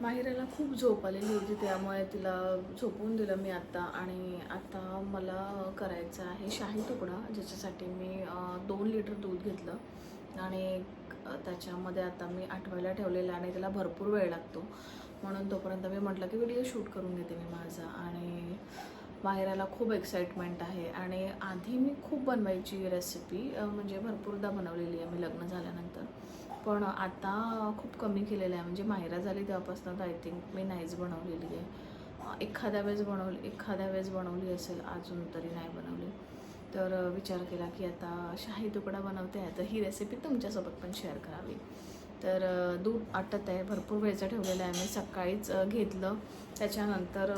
माहिराला खूप झोप आलेली होती त्यामुळे तिला झोपवून दिलं मी आत्ता आणि आता मला करायचं आहे शाही तुकडा ज्याच्यासाठी मी दोन लिटर दूध घेतलं. आणि त्याच्यामध्ये आता मी आठवायला ठेवलेलं आहे आणि त्याला भरपूर वेळ लागतो. म्हणून तोपर्यंत मी म्हटलं की व्हिडिओ शूट करून घेते मी माझा. आणि माहेराला खूप एक्साइटमेंट आहे. आणि आधी मी खूप बनवायची रेसिपी म्हणजे भरपूरदा बनवलेली आहे मी लग्न झाल्यानंतर. पण आता खूप कमी केलेलं आहे. म्हणजे मायरा झाली तेव्हापासून आय थिंक मी नाहीच बनवलेली आहे. एखाद्या वेळेस बनवली एखाद्या वेळेस बनवली असेल अजून तरी नाही बनवली. तर विचार केला की आता शाही तुकडा बनवते आहे. तर ही रेसिपी तुमच्यासोबत पण शेअर करावी. तर दूध आटत आहे. भरपूर वेळचं ठेवलेलं आहे. मी सकाळीच घेतलं. त्याच्यानंतर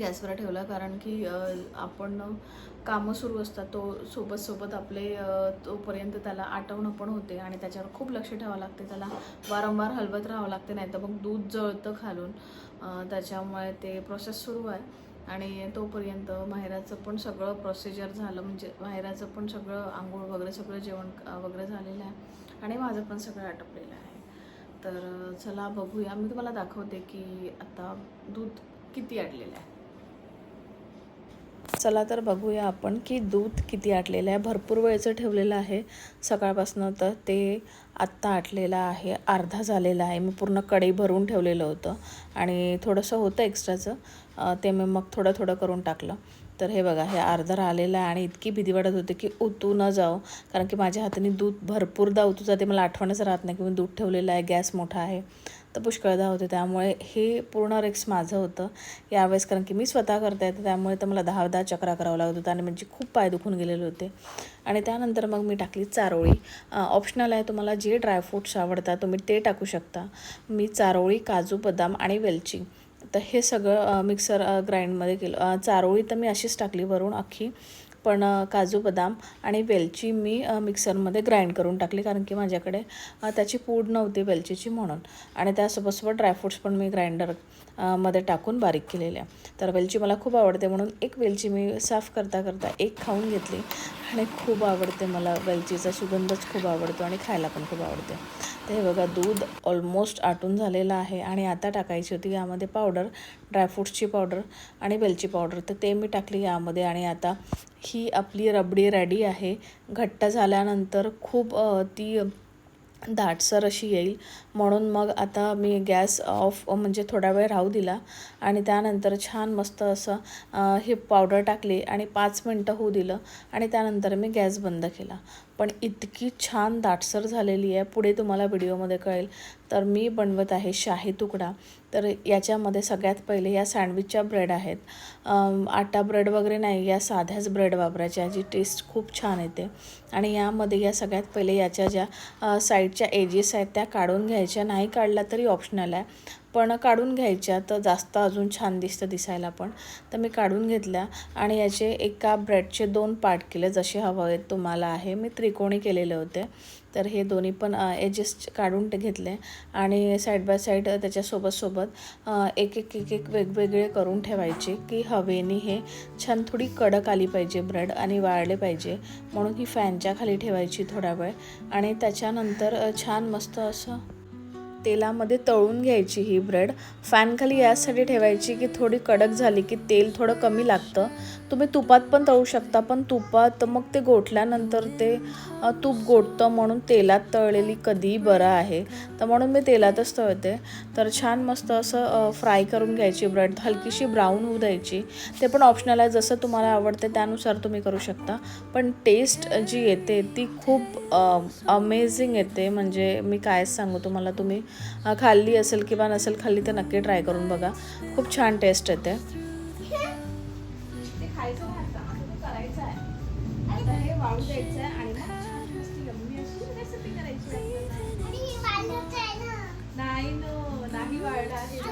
गॅसवर ठेवलं. कारण की आपण कामं सुरू असतात तो सोबत सोबत आपले तोपर्यंत त्याला आटवणं पण होते आणि त्याच्यावर खूप लक्ष ठेवावं लागते. त्याला वारंवार हलवत राहावं लागते नाही तर मग दूध जळतं खालून. त्याच्यामुळे ते प्रोसेस सुरू आहे. आणि तोपर्यंत माहेराचं पण सगळं प्रोसिजर झालं म्हणजे माहेराचं पण सगळं आंघोळ वगैरे सगळं जेवण वगैरे झालेलं आहे. आणि माझं पण सगळं आटपलेलं आहे. तर चला बघूया. मी तुम्हाला दाखवते की आता दूध किती आटलेलं आहे. चला तर बघूया आपण की दूध किती आटलेलं आहे. भरपूर वेळचं ठेवलेलं आहे. सकाळपासून तर ते आत्ता आटलेलं आहे. अर्धा झालेला आहे. मी पूर्ण कढई भरून ठेवलेलं होतं आणि थोडंसं होतं एक्स्ट्राचं. ते मी मग थोडं थोडं करून टाकलं. तर हे बघा हे अर्धा राहिलेलं आहे आणि इतकी भीती वाटत होती की उतू न जाऊ. कारण की माझ्या हाताने दूध भरपूरदा उतू जाते मला आठवणच राहत नाही की मी दूध ठेवलेलं आहे गॅस मोठा आहे. तर पुष्कळदा होते त्यामुळे हे पूर्ण रिक्स माझं होतं यावेळेस. कारण की मी स्वतः करता येते त्यामुळे तर मला दहा दहा चक्रा करावं लागत होतं आणि म्हणजे खूप पाय दुखून गेलेले होते. आणि त्यानंतर मग मी टाकली चारोळी. ऑप्शनल आहे तुम्हाला जे ड्रायफ्रूट्स आवडतात तुम्ही ते टाकू शकता. मी चारोळी काजू बदाम आणि वेलची. तर हे सगळं मिक्सर ग्राइंडमध्ये केलं. चारोळी तर मी अशीच टाकली वरून अख्खी पण काजू बदाम आणि वेलची मी मिक्सरमध्ये ग्राइंड करून टाकली कारण की माझ्याकडे त्याची पूड नव्हती वेलचीची म्हणून. आणि त्यासोबतसोबत ड्रायफ्रूट्स पण मी ग्राइंडरमध्ये टाकून बारीक केलेल्या. तर वेलची मला खूप आवडते म्हणून एक वेलची मी साफ करता करता एक खाऊन घेतली. आणि खूप आवडते मला वेलचीचा सुगंधच खूप आवडतो आणि खायला पण खूप आवडते. तर हे बघा दूध ऑलमोस्ट आटून झालेलं आहे आणि आता टाकायची होती यामध्ये पावडर ड्रायफ्रूट्सची पावडर आणि वेलची पावडर तर ते मी टाकली यामध्ये आणि आता ही आपली रबडी रेडी आहे. घट्ट झाल्यानंतर खूप ती दाटसर अशी येईल. म्हणून मग आता मी गॅस ऑफ म्हणजे थोडा वेळ राहू दिला आणि त्यानंतर छान मस्त असं हे पावडर टाकली आणि पाच मिनटं होऊ दिलं आणि त्यानंतर मी गॅस बंद केला. पण इतकी छान दाटसर झालेली आहे. पुढे तुम्हाला व्हिडिओमध्ये कळेल. तर मी बनवत आहे शाही तुकडा. तर याच्यामध्ये सगळ्यात पहिले या सँडविचच्या ब्रेड आहेत. आटा ब्रेड वगैरे नाही या साध्याच ब्रेड वापरायच्या याची टेस्ट खूप छान येते. आणि यामध्ये या सगळ्यात पहिले याच्या ज्या साईडच्या एजेस आहेत त्या काढून घ्यायच्या. नाही काढल्या तरी ऑप्शनल आहे. पण काढून घ्यायच्या तर जास्त अजून छान दिसतं दिसायला पण. तर मी काढून घेतल्या आणि याचे एका ब्रेडचे दोन पार्ट केले जसे हवं आहेत तुम्हाला आहे. मी त्रिकोणी केलेले होते. तर हे दोन्ही पण एजेस काढून ते घेतले आणि साईड बाय साईड त्याच्यासोबत सोबत एक एक एक एक वेगवेगळे करून ठेवायचे की हवेने हे छान थोडी कडक आली पाहिजे ब्रेड आणि वाळले पाहिजे. म्हणून ही फॅनच्या खाली ठेवायची थोडा वेळ आणि त्याच्यानंतर छान मस्त असं तेलामध्ये तळून घ्यायची ही ब्रेड. फॅनखाली यासाठी ठेवायची की थोडी कडक झाली की तेल थोडं कमी लागतं. तुम्ही तुपात पण तळू शकता पण तुपात मग ते गोठल्यानंतर ते तूप गोठतं म्हणून तेलात तळलेली कधीही बरं आहे. तर म्हणून मी तेलातच तळते. तर छान मस्त असं फ्राय करून घ्यायची ब्रेड. हलकीशी ब्राऊन होऊ द्यायची. ते पण ऑप्शनल आहे जसं तुम्हाला आवडते त्यानुसार तुम्ही करू शकता. पण टेस्ट जी येते ती खूप अमेझिंग येते. म्हणजे मी काय सांगू तुम्हाला तुम्ही खाल्ली असेल किंवा नसेल खाल्ली तर नक्की ट्राय करून बघा. खूप छान टेस्ट येते. ते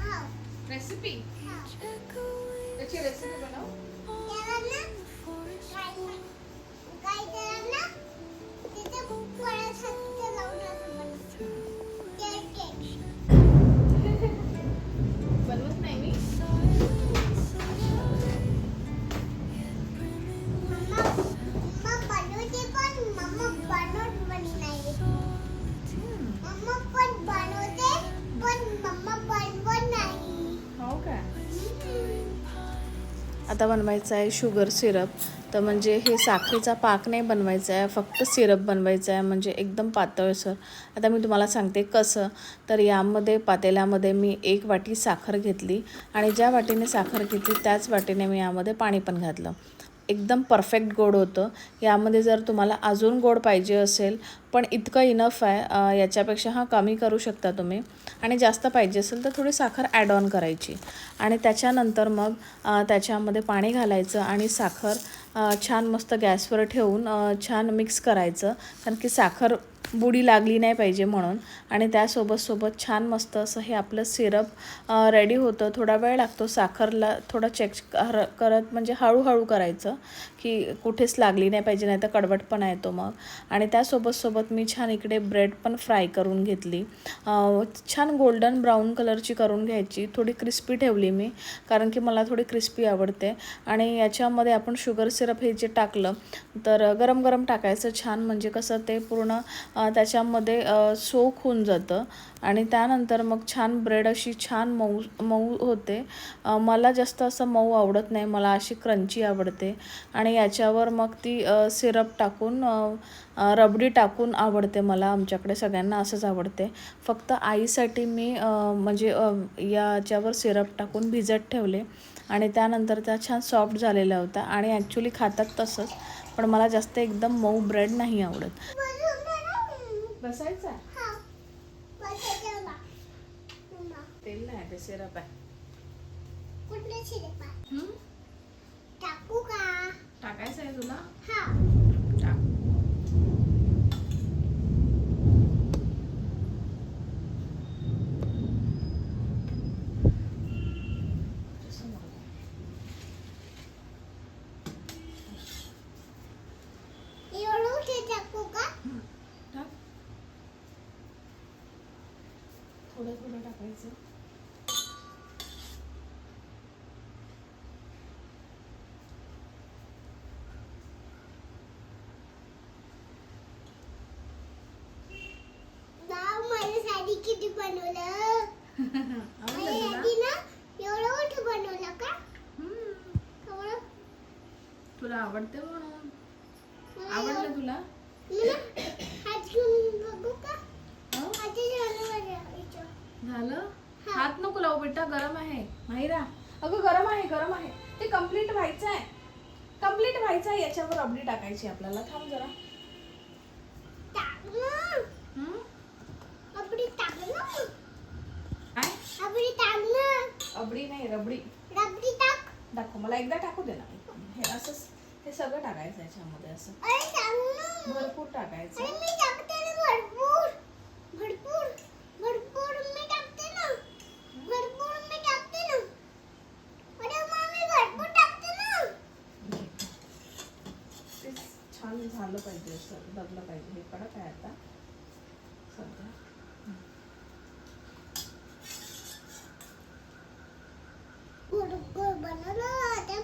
रेसिपी त्याची रेसिपी बनव आता बनवायचं आहे शुगर सिरप. तर म्हणजे हे साखरेचा पाक नाही बनवायचा आहे फक्त सिरप बनवायचा आहे म्हणजे एकदम पातळसर आता मी तुम्हाला सांगते कसं. तर यामध्ये पातेल्यामध्ये मी एक वाटी साखर घेतली आणि ज्या वाटीने साखर घेतली त्याच वाटीने मी यामध्ये पाणी पण घातलं. एकदम परफेक्ट गोड होतं. यामध्ये जर तुम्हाला अजून गोड पाहिजे असेल पण इतकं इनफ आहे याच्यापेक्षा हा कमी करू शकता तुम्ही. आणि जास्त पाहिजे असेल तर थोडी साखर ॲड ऑन करायची. आणि त्याच्यानंतर मग त्याच्यामध्ये पाणी घालायचं आणि साखर छान मस्त गॅसवर ठेवून छान मिक्स करायचं. कारण की साखर बुडी लागली नाही पाहिजे म्हणून. आणि त्यासोबत सोबत छान मस्त असं हे आपलं सिरप रेडी होतं. थोडा वेळ लागतो साखरला थोडं चेक करत म्हणजे हळूहळू करायचं. की कुठेच लागली नाही पाहिजे नाही तर कडवटपणा येतो मग. आणि त्यासोबत सोबत मी छान इकडे ब्रेड पण फ्राय करून घेतली. छान गोल्डन ब्राऊन कलरची करून घ्यायची. थोडी क्रिस्पी ठेवली मी कारण की मला थोडी क्रिस्पी आवडते. आणि याच्यामध्ये आपण शुगर सिरप हे जे टाकलं तर गरम गरम टाकायचं छान. म्हणजे कसं ते पूर्ण त्याच्यामध्ये सोक होऊन जातं. आणि त्यानंतर मग छान ब्रेड अशी छान मऊ मऊ होते. मला जास्त असं मऊ आवडत नाही. मला अशी क्रंची आवडते. आणि याच्यावर मग ती सिरप टाकून रबडी टाकून आवडते मला आमच्याकडे सगळ्यांना असंच आवडते. फक्त आईसाठी मी म्हणजे याच्यावर सिरप टाकून भिजत ठेवले आणि त्यानंतर त्या छान सॉफ्ट झालेल्या होत्या आणि ॲक्च्युली खातात तसंच पण मला जास्त एकदम मऊ ब्रेड नाही आवडत. बसायचं? तेल नाही ते सिरप आहे. कुठलं? टाकू का? टाकायचं आहे तुला? हा. टाक एवढं ते टाकू का टाक थोडं थोडं टाकायचं नाव माझ्यासाठी किती बनवलं? का? तुला आवडते म्हणून. आवडलं तुला? झालं. हात नको लावू बेटा गरम आहे. माहिरा? अगं गरम आहे गरम आहे. ते कंप्लीट व्हायचं आहे. कंप्लीट व्हायचं आहे याच्यावर रबडी टाकायची आपल्याला. थांब जरा टाक ना हम्म? आपली टाक ना आपली टाक ना अबडी नाही रबडी रबडी टाक. दाखव मला एकदा टाकू दे ना. हे असंच हे सगळं टाकायचं याच्यामध्ये असं. अरे टाक ना भरपूर टाकायचं. अरे मी टाकते ना भरपूर. भरपूर. भरपूर मी टाकते ना. भरपूर मी टाकते ना. अरे मम्मी भरपूर टाकते ना. ते छान झालं पाहिजे असं दबलं पाहिजे. हे कडक आहे आता? सध्या भरपूर बनवलं आता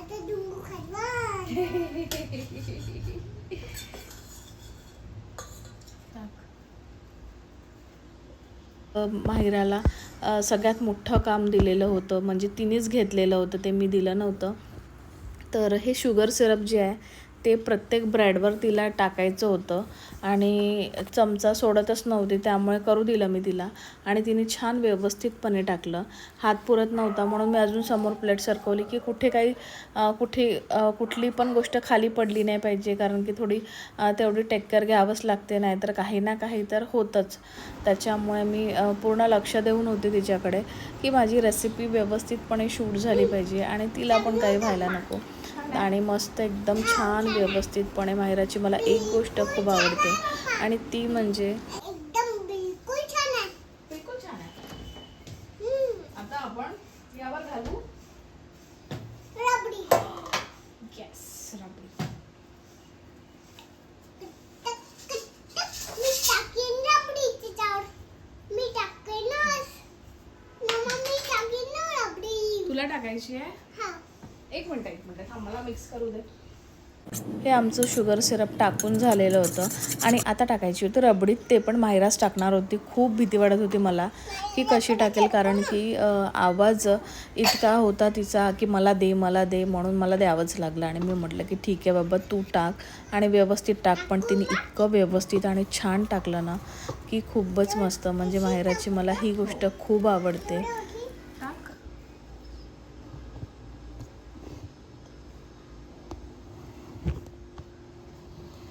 आता डुंगू खायला टाक अ, माहिराला सगळ्यात मोठं काम दिलेलं होतं. म्हणजे तिनेच घेतलेलं होतं ते मी दिलं नव्हतं. तर हे शुगर सिरप जे आहे ते प्रत्येक ब्रेडवर तिला टाकायचं होतं. आणि चमचा सोडतच नव्हती त्यामुळे करू दिलं मी तिला. आणि तिने छान व्यवस्थितपणे टाकलं. हात पुरत नव्हता म्हणून मी अजून समोर प्लेट सरकवली की कुठे काही कुठे कुठली पण गोष्ट खाली पडली नाही पाहिजे. कारण की थोडी तेवढी टेक्कर घ्यावंच लागते नाहीतर काही ना काही तर होतंच. त्याच्यामुळे मी पूर्ण लक्ष देऊन होते तिच्याकडे की माझी रेसिपी व्यवस्थितपणे शूट झाली पाहिजे. आणि तिला पण काही व्हायला नको. आणि मस्त एकदम छान व्यवस्थितपणे माहिराची मला एक गोष्ट खूप आवडते. आणि ती म्हणजे एकदम बिलकुल छान आहे. बिलकुल छान आहे. हम्म, आता आपण यावर घालू. रबडी. गॅस रबडी. टक, टक. मी टाकीन रबडी त्याच्यावर मी टाकेन मम्मा मी टाकीन ना रबडी. तुला टाकायची आहे? हा एक मिनटं एक मिनटं. थांब मला मिक्स करू दे. हे आमचं शुगर सिरप टाकून झालेलं होतं. आणि आता टाकायची होती रबडीत ते पण माहिराच टाकणार होती. खूप भीती वाटत होती मला की कशी टाकेल. कारण की आवाज इतका होता तिचा की मला दे मला दे म्हणून मला द्यावंच लागलं. आणि मी म्हटलं की ठीक आहे बाबा तू टाक. आणि व्यवस्थित टाक. पण तिने इतकं व्यवस्थित आणि छान टाकलं ना की खूपच मस्त. म्हणजे माहिराची मला ही गोष्ट खूप आवडते टाक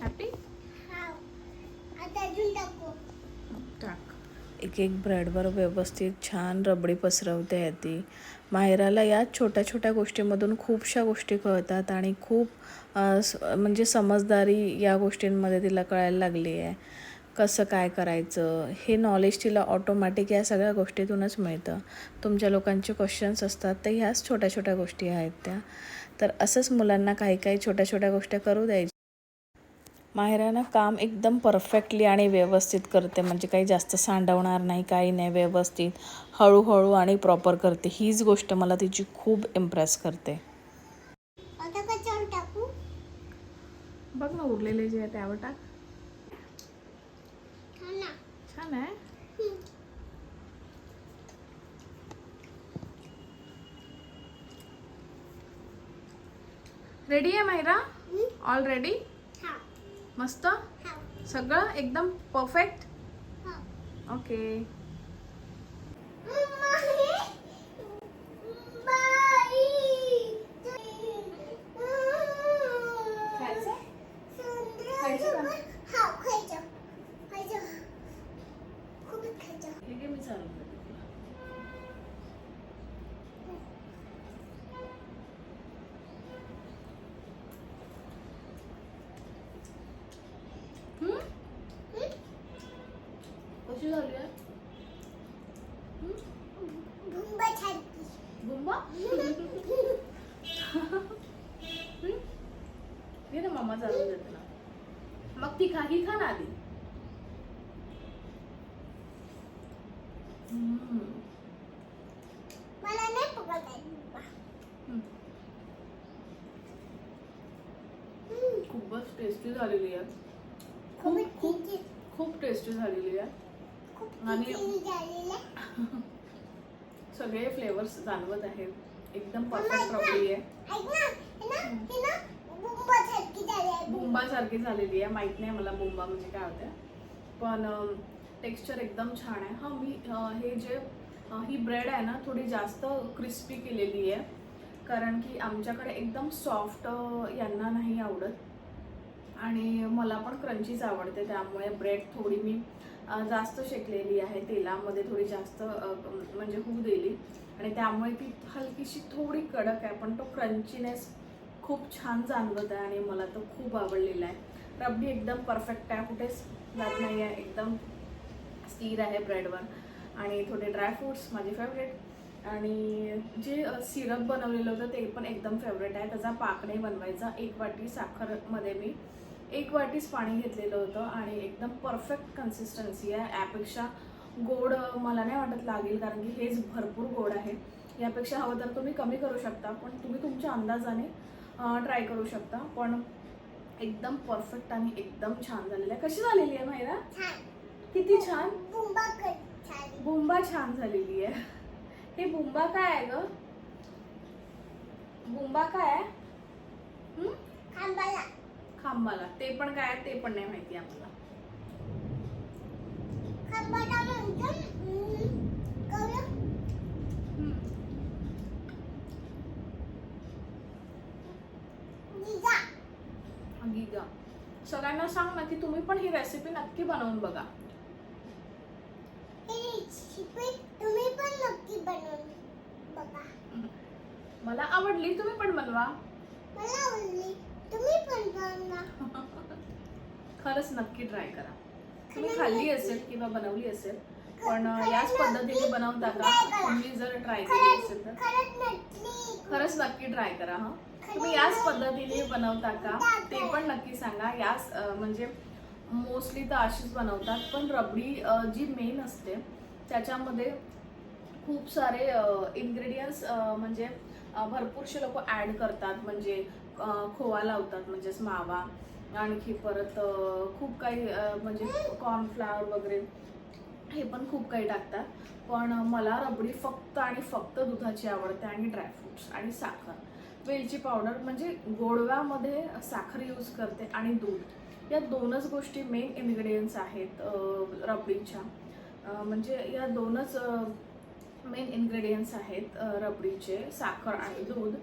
हॅपी हा आता अजून टाकू टाक एक एक ब्रेडवर व्यवस्थित छान रबडी पसरवते आहे ती. माहेराला या छोट्या छोट्या गोष्टीमधून खूपशा गोष्टी कळतात आणि खूप म्हणजे समजदारी या गोष्टींमध्ये तिला कळायला लागली आहे. कसं काय करायचं? हे नॉलेज तिला ऑटोमॅटिक या सगळ्या गोष्टीतूनच मिळतं. तुमच्या लोकांचे क्वेश्चन्स असतात तर ह्याच छोट्या छोट्या गोष्टी आहेत त्या. तर असंच मुलांना काही काही छोट्या छोट्या गोष्टी करू द्यायच्या. माहेरानं काम एकदम परफेक्टली आणि व्यवस्थित करते. म्हणजे काही जास्त सांडवणार नाही काही नाही व्यवस्थित हळूहळू आणि प्रॉपर करते. हीच गोष्ट मला तिची खूप इम्प्रेस करते. आता कशावर टाकू? बघ ना उरलेले जे आहे त्यावर टाक. छान आहे. रेडी आहे मायरा हम्म. मस्त? सगळं एकदम परफेक्ट हा. ओके मम्मा हे बाई खायचं? सुंदर खायचं का? हा खायचं खायचं खूपच खायचं हे घे मी चालू हम्म? कशी झाली आहे भुंबा छानकी बुंबा घे ना मामा चालू देते ना मग ती खा ही खा ना आधी. मला नाही पकडता. खूपच टेस्टी झालेली आहे खूप किती खूप टेस्टी झालेली आहे खूप आणि- सगळे फ्लेवर्स जाणवत आहेत. एकदम परफेक्ट आहे. छानकी झाली आहे. बुंबा सारखी झालेली आहे. माहीत नाही मला बुंबा म्हणजे काय होतं. पण टेक्स्चर एकदम छान आहे. हा मी हे जे ही ब्रेड आहे ना थोडी जास्त क्रिस्पी केलेली आहे. कारण की आमच्याकडे एकदम सॉफ्ट यांना नाही आवडत. आणि मला पण क्रंचीच आवडते. त्यामुळे ब्रेड थोडी मी जास्त शेकलेली आहे तेलामध्ये थोडी जास्त म्हणजे होऊ दिली. आणि त्यामुळे ती हलकीशी थोडी कडक आहे पण तो क्रंचीनेस खूप छान जाणवत आहे आणि मला तो खूप आवडलेला आहे. रबडी एकदम परफेक्ट आहे कुठेच जात नाही आहे एकदम स्थिर आहे ब्रेडवर. आणि थोडे ड्रायफ्रूट्स माझे फेवरेट आणि जे सिरप बनवलेलं होतं ते पण एकदम फेवरेट आहे. त्याचा पाक नाही बनवायचा एक वाटी साखरमध्ये मी एक वाटीच पाणी घेतलेलं होतं आणि एकदम परफेक्ट कन्सिस्टन्सी आहे. यापेक्षा गोड मला नाही वाटत लागेल कारण की हेच भरपूर गोड आहे. यापेक्षा हवं तर तुम्ही कमी करू शकता पण तुम्ही तुमच्या अंदाजाने ट्राय करू शकता. पण एकदम परफेक्ट आणि एकदम छान झालेलं आहे. कशी झालेली आहे छान. किती छान? बुंबा छान. झालेली आहे. हे बुंबा काय आहे ग? बुंबा काय आहे? खांबाला. ते पण काय आहे ते पण नाही माहिती आम्हाला. गिगा. सगळ्यांना सांग ना की तुम्ही पण ही रेसिपी नक्की बनवून बघा. तुम्ही पण नक्की बनवून बघा. मला आवडली तुम्ही पण बनवा. मला आवडली. खरंच नक्की ट्राय करा. तुम्ही खाल्ली असेल किंवा बनवली असेल पण याच पद्धतीने बनवता का तुम्ही जर ट्राय केली असेल तर. खरंच नक्की. ट्राय करा हा. तुम्ही याच पद्धतीने बनवता का ते पण नक्की सांगा. याच म्हणजे मोस्टली तर अशीच बनवतात. पण रबडी जी मेन असते त्याच्यामध्ये खूप सारे इन्ग्रेडियंट्स म्हणजे भरपूरसे लोक ॲड करतात. म्हणजे खोवा लावतात म्हणजेच मावा. आणखी परत खूप काही म्हणजे कॉर्नफ्लावर वगैरे हे पण खूप काही टाकतात. पण मला रबडी फक्त आणि फक्त दुधाची आवडते आणि ड्रायफ्रुट्स आणि साखर. वेलची पावडर म्हणजे गोडव्यामध्ये साखर यूज करते आणि दूध. या दोनच गोष्टी मेन इन्ग्रेडियंट्स आहेत रबडीच्या. म्हणजे या दोनच मेन इन्ग्रेडियंट्स आहेत रबडीचे साखर आणि दूध.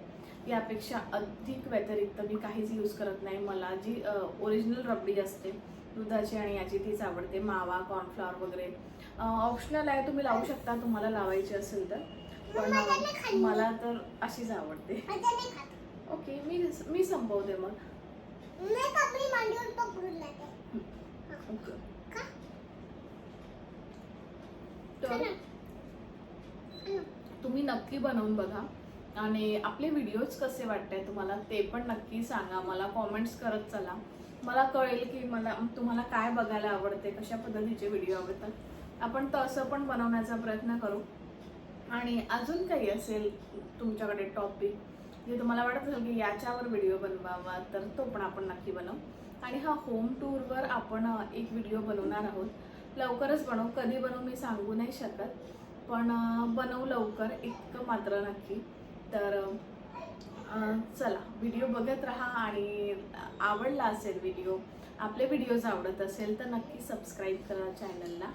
यापेक्षा अधिक व्यतिरिक्त मी काहीच यूज करत नाही. मला जी ओरिजिनल रबडी असते दुधाची आणि याची तीच आवडते. मावा कॉर्नफ्लॉवर वगैरे. ऑप्शनल आहे तुम्ही लावू शकता. तुम्हाला लावायची असेल तर. पण मला तर अशीच आवडते. ओके मी मी संपवते मग. तर तुम्ही नक्की बनवून बघा. आणि आपले व्हिडिओज कसे वाटताय तुम्हाला ते पण नक्की सांगा. मला कॉमेंट्स करत चला. मला कळेल की मला तुम्हाला काय बघायला आवडते कशा पद्धतीचे व्हिडिओ आवडतात. आपण तसं पण बनवण्याचा प्रयत्न करू. आणि अजून काही असेल तुमच्याकडे टॉपिक जे तुम्हाला वाटत असेल की याच्यावर व्हिडिओ बनवावा तर तो पण आपण नक्की बनवू. आणि हा होम टूरवर आपण एक व्हिडिओ बनवणार आहोत. लवकरच बनवू. कधी बनवू मी सांगू नाही शकत. पण बनवू लवकर. इतकं मात्र नक्की. तर चला व्हिडिओ बघत राहा आणि आवडला असेल व्हिडिओ आपले व्हिडिओज आवडत असेल तर नक्की सबस्क्राईब करा चॅनलला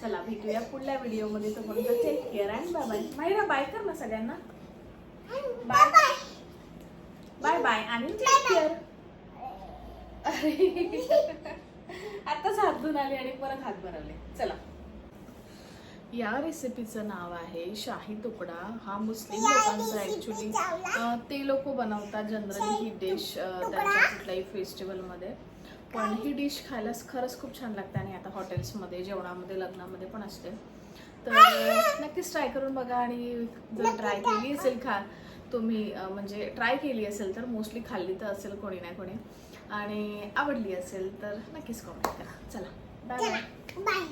चला भेटूया पुढल्या व्हिडिओमध्ये. तोपर्यंत take care and bye bye Mahira bye कर ना सगळ्यांना. बाय बाय बाय आणि टेक केअर आताच हात धुवून आले आणि परत हात भरवले. चला. या रेसिपीचं नाव आहे शाही तुकडा. हा मुस्लिम लोकांचा ऍक्च्युली ते लोक बनवतात जनरली ही डिश त्यांच्या कुठल्याही फेस्टिवलमध्ये पण ही डिश खायला खरंच खूप छान लागते आणि आता हॉटेल्समध्ये जेवणामध्ये लग्नामध्ये पण असते. तर नक्कीच ट्राय करून बघा आणि जर ट्राय केली असेल खा तुम्ही म्हणजे ट्राय केली असेल तर मोस्टली खाल्ली तर असेल कोणी ना कोणी. आणि आवडली असेल तर नक्कीच कमेंट करा. चला बाय बाय